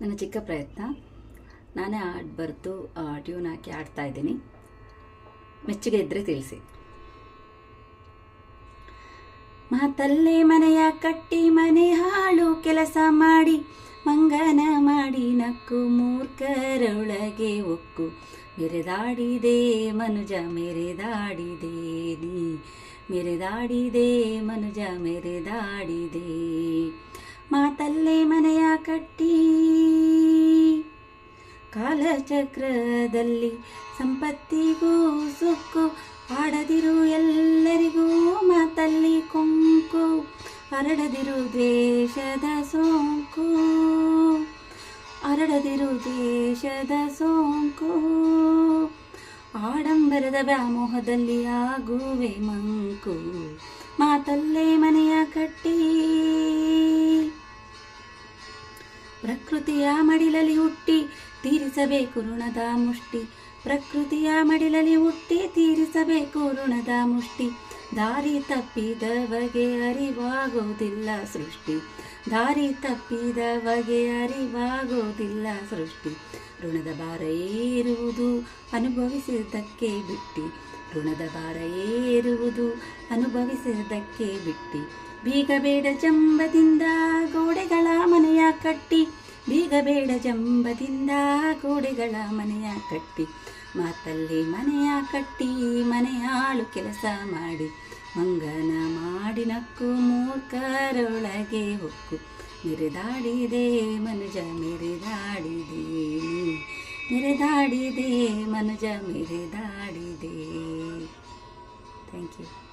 ನನ್ನ ಚಿಕ್ಕ ಪ್ರಯತ್ನ. ನಾನೇ ಹಾಡು ಬರೆದು ಟ್ಯೂನ್ ಹಾಕಿ ಆಡ್ತಾ ಇದ್ದೀನಿ. ಮೆಚ್ಚುಗೆ ಇದ್ದರೆ ತಿಳಿಸಿ. ಮಾತಲ್ಲೇ ಮನೆಯ ಕಟ್ಟಿ ಮನೆ ಹಾಳು ಕೆಲಸ ಮಾಡಿ, ಮಂಗನ ಮಾಡಿ ನಕ್ಕು ಮೂರ್ಖರೊಳಗೆ ಒಕ್ಕು. ಮೆರೆದಾಡಿದೆ ಮನುಜ, ಮೆರೆದಾಡಿದೆ ನೀ. ಮೆರೆದಾಡಿದೆ ಮನುಜ, ಮೆರೆದಾಡಿದೆ. ಮಾತಲ್ಲೇ ಮನೆಯ ಕಟ್ಟಿ ಕಾಲಚಕ್ರದಲ್ಲಿ ಸಂಪತ್ತಿಗೂ ಸುಕ್ಕು ಆಡದಿರು ಎಲ್ಲರಿಗೂ ಮಾತಲ್ಲಿ ಕುಂಕು, ಹರಡದಿರು ದೇಶದ ಸೋಂಕು, ಹರಡದಿರು ದೇಶದ ಸೋಂಕು. ಆಡಂಬರದ ವ್ಯಾಮೋಹದಲ್ಲಿ ಆಗುವೆ ಮಂಕು, ಮಾತಲ್ಲೇ ಮನೆಯ ಕಟ್ಟಿ. ಪ್ರಕೃತಿಯ ಮಡಿಲಲ್ಲಿ ಹುಟ್ಟಿ ತೀರಿಸಬೇಕು ಋಣದ ಮುಷ್ಟಿ. ಪ್ರಕೃತಿಯ ಮಡಿಲಲ್ಲಿ ಹುಟ್ಟಿ ತೀರಿಸಬೇಕು ಋಣದ ಮುಷ್ಟಿ. ದಾರಿ ತಪ್ಪಿದ ಬಗೆ ಅರಿವಾಗೋದಿಲ್ಲ ಸೃಷ್ಟಿ. ದಾರಿ ತಪ್ಪಿದ ಬಗೆ ಅರಿವಾಗೋದಿಲ್ಲ ಸೃಷ್ಟಿ. ಋಣದ ಭಾರ ಏರುವುದು ಅನುಭವಿಸಿದ್ದಕ್ಕೆ ಬಿಟ್ಟಿ. ಋಣದ ಭಾರ ಏರುವುದು ಅನುಭವಿಸಿದ್ದಕ್ಕೆ ಬಿಟ್ಟಿ. ಬೀಗ ಬೇಡ ಚಂಬದಿಂದ ಗೋಡೆಗಳ ಮನೆಯ ಕಟ್ಟಿ. ಬೇಡ ಜಂಬದಿಂದ ಗೋಡೆಗಳ ಮನೆಯ ಕಟ್ಟಿ, ಮಾತಲ್ಲಿ ಮನೆಯ ಕಟ್ಟಿ ಮನೆಯಾಳು ಕೆಲಸ ಮಾಡಿ, ಮಂಗನ ಮಾಡಿನಕ್ಕು ಮೂರ್ಖರೊಳಗೆ ಹೊಕ್ಕು, ಮೆರೆದಾಡಿದೆ ಮನುಜ, ಮೆರೆದಾಡಿದೆ ಮೆರೆದಾಡಿದೆ ಮನುಜ, ಮೆರೆದಾಡಿದೆ. Thank you